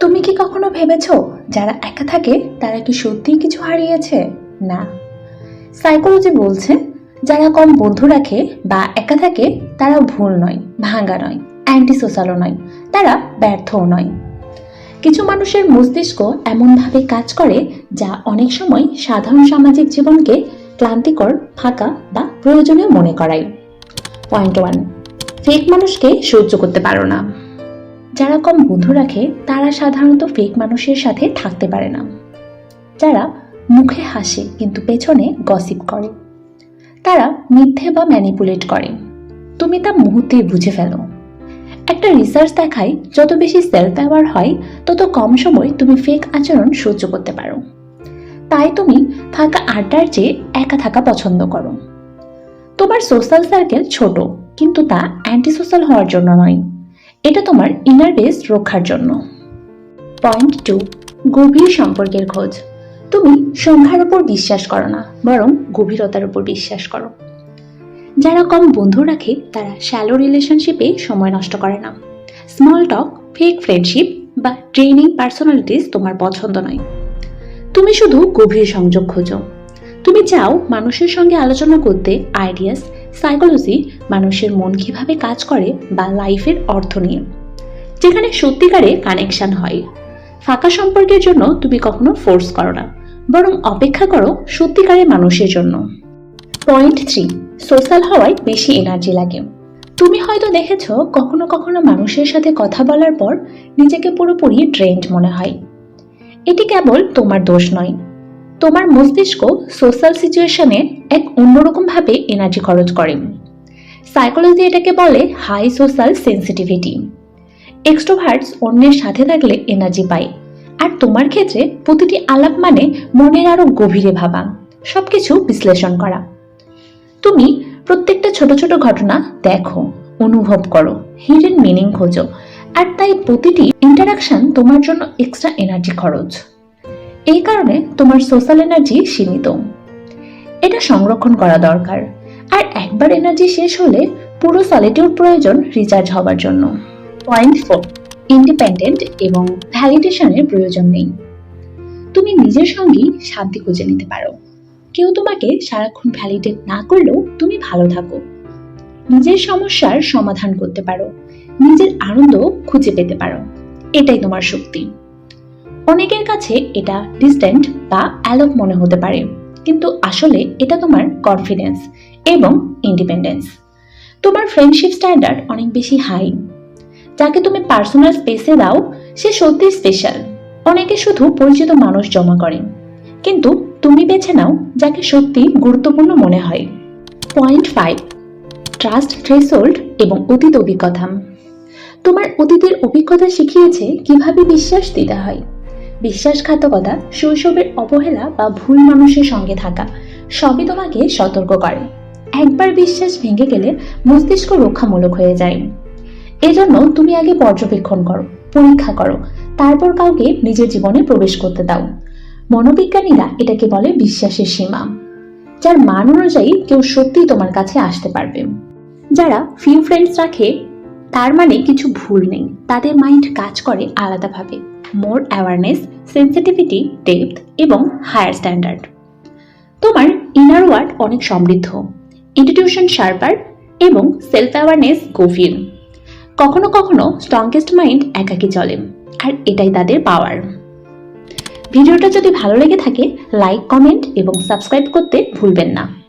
তুমি কি কখনো ভেবেছো যারা একা থাকে তারা কি সত্যিই কিছু হারিয়েছে? না। সাইকোলজি বলছে, যারা কম বন্ধু রাখে বা একা থাকে, তারা ভুল নয় ভাঙা নয় অ্যান্টি সোশ্যালও নয়, তারা ব্যর্থও নয়। কিছু মানুষের মস্তিষ্ক এমনভাবে কাজ করে যা অনেক সময় সাধারণ সামাজিক জীবনকে ক্লান্তিকর, ফাঁকা বা প্রয়োজনীয় মনে করায়। পয়েন্ট ওয়ান ফেক মানুষকে সহ্য করতে পারো না। যারা কম বন্ধু রাখে, তারা সাধারণত ফেক মানুষের সাথে থাকতে পারে না। যারা মুখে হাসে, কিন্তু পেছনে গসিপ করে। তারা মিথ্যে বা ম্যানিপুলেট করে। তুমি তা মুহূর্তেই বুঝে ফেলো। একটা রিসার্চ দেখায়, যত বেশি সেলফ অ্যাওয়ার হয়, তত কম সময় তুমি ফেক আচরণ সহ্য করতে পারো। তাই তুমি ফাঁকা আড্ডার চেয়ে একা থাকা পছন্দ করো। তোমার সোশ্যাল সার্কেল ছোট, কিন্তু তা অ্যান্টি সোশ্যাল হওয়ার জন্য নয়। এটা তোমার ইনার বেস রক্ষার জন্য। পয়েন্ট টু গভীর সম্পর্কের খোঁজ। তুমি সংখ্যার উপর বিশ্বাস করো না, বরং গভীরতার উপর বিশ্বাস করো। যারা কম বন্ধু রাখে, তারা শ্যালো রিলেশনশিপে সময় নষ্ট করে না। স্মল টক ফেক ফ্রেন্ডশিপ বা ট্রেনিং পার্সোনালিটিস তোমার পছন্দ নয়। তুমি শুধু গভীর সংযোগ খোঁজো। তুমি চাও মানুষের সঙ্গে আলোচনা করতে আইডিয়াস সাইকোলজি মানুষের মন কীভাবে কাজ করে বা লাইফের অর্থ নিয়ে, যেখানে সত্যিকারে কানেকশন হয়। ফাঁকা সম্পর্কের জন্য তুমি কখনো ফোর্স করো না, বরং অপেক্ষা করো সত্যিকারের মানুষের জন্য। পয়েন্ট থ্রি সোশ্যাল হওয়ায় বেশি এনার্জি লাগে। তুমি হয়তো দেখেছ, কখনো কখনো মানুষের সাথে কথা বলার পর নিজেকে পুরোপুরি ড্রেন্ড মনে হয়। এটি কেবল তোমার দোষ নয়। তোমার মস্তিষ্ক সোশ্যাল সিচুয়েশনে এক অন্যরকম ভাবে এনার্জি খরচ করে। সাইকোলজি এটাকে বলে হাই সোশ্যাল সেন্সিটিভিটি এক্সট্রোভার্টস অন্যের সাথে থাকলে এনার্জি পায়। আর তোমার ক্ষেত্রে প্রতিটি আলাপ মানে মনের আরও গভীরে ভাবা। সবকিছু বিশ্লেষণ করা। তুমি প্রত্যেকটা ছোট ছোট ঘটনা দেখো, অনুভব করো হিডেন মিনিং খোঁজো। আর তাই প্রতিটি ইন্টারাকশন তোমার জন্য এক্সট্রা এনার্জি খরচ। এই কারণে তোমার সোশ্যাল এনার্জি সীমিত। এটা সংরক্ষণ করা দরকার। আর একবার এনার্জি শেষ হলে পুরো সলিটিউড প্রয়োজন রিচার্জ হবার জন্য। পয়েন্ট ফোর ইন্ডিপেন্ডেন্ট এবং ভ্যালিডেশনের প্রয়োজন নেই। তুমি নিজের সঙ্গেই শান্তি খুঁজে নিতে পারো। কেউ তোমাকে সারাক্ষণ ভ্যালিডেট না করলেও তুমি ভালো থাকো। নিজের সমস্যার সমাধান করতে পারো। নিজের আনন্দ খুঁজে পেতে পারো। এটাই তোমার শক্তি। অনেকের কাছে এটা ডিস্ট্যান্ট বা অ্যালক মনে হতে পারে। কিন্তু আসলে এটা তোমার কনফিডেন্স এবং ইন্ডিপেন্ডেন্স তোমার ফ্রেন্ডশিপ স্ট্যান্ডার্ড অনেক বেশি হাই যাকে তুমি পার্সোনাল স্পেসে দাও, সে সত্যি স্পেশাল অনেকে শুধু পরিচিত মানুষ জমা করে। কিন্তু তুমি বেছে নাও যাকে সত্যি গুরুত্বপূর্ণ মনে হয়। পয়েন্ট ফাইভ ট্রাস্ট থ্রেসোল্ড এবং অতীত অভিজ্ঞতা। তোমার অতীতের অভিজ্ঞতা শিখিয়েছে কীভাবে বিশ্বাস দিতে হয়। বিশ্বাসঘাতকতা, শৈশবের অবহেলা বা ভুল মানুষের সঙ্গে থাকা, সবই তোমাকে সতর্ক করে। একবার বিশ্বাস ভেঙে গেলে মস্তিষ্ক রক্ষামূলক হয়ে যায়। এজন্য তুমি আগে পর্যবেক্ষণ করো, পরীক্ষা করো, তারপর কাউকে নিজের জীবনে প্রবেশ করতে দাও। মনোবিজ্ঞানীরা এটাকে বলে বিশ্বাসের সীমা, যার মান অনুযায়ী কেউ সত্যিই তোমার কাছে আসতে পারবে। যারা ফিউ ফ্রেন্ডস রাখে, তার মানে কিছু ভুল নেই, তাদের মাইন্ড কাজ করে আলাদাভাবে। মোর অ্যাওয়ারনেস, সেন্সিটিভিটি, ডেপথ এবং হায়ার স্ট্যান্ডার্ড। তোমার ইনার ওয়ার্ড অনেক সমৃদ্ধ। ইনস্টিটিউশন শার্পার এবং সেলফ অ্যাওয়ারনেস গভীর। কখনো কখনো স্ট্রংগেস্ট মাইন্ড একাকি চলে, আর এটাই তাদের পাওয়ার ভিডিওটা যদি ভালো লেগে থাকে লাইক কমেন্ট এবং সাবস্ক্রাইব করতে ভুলবেন না।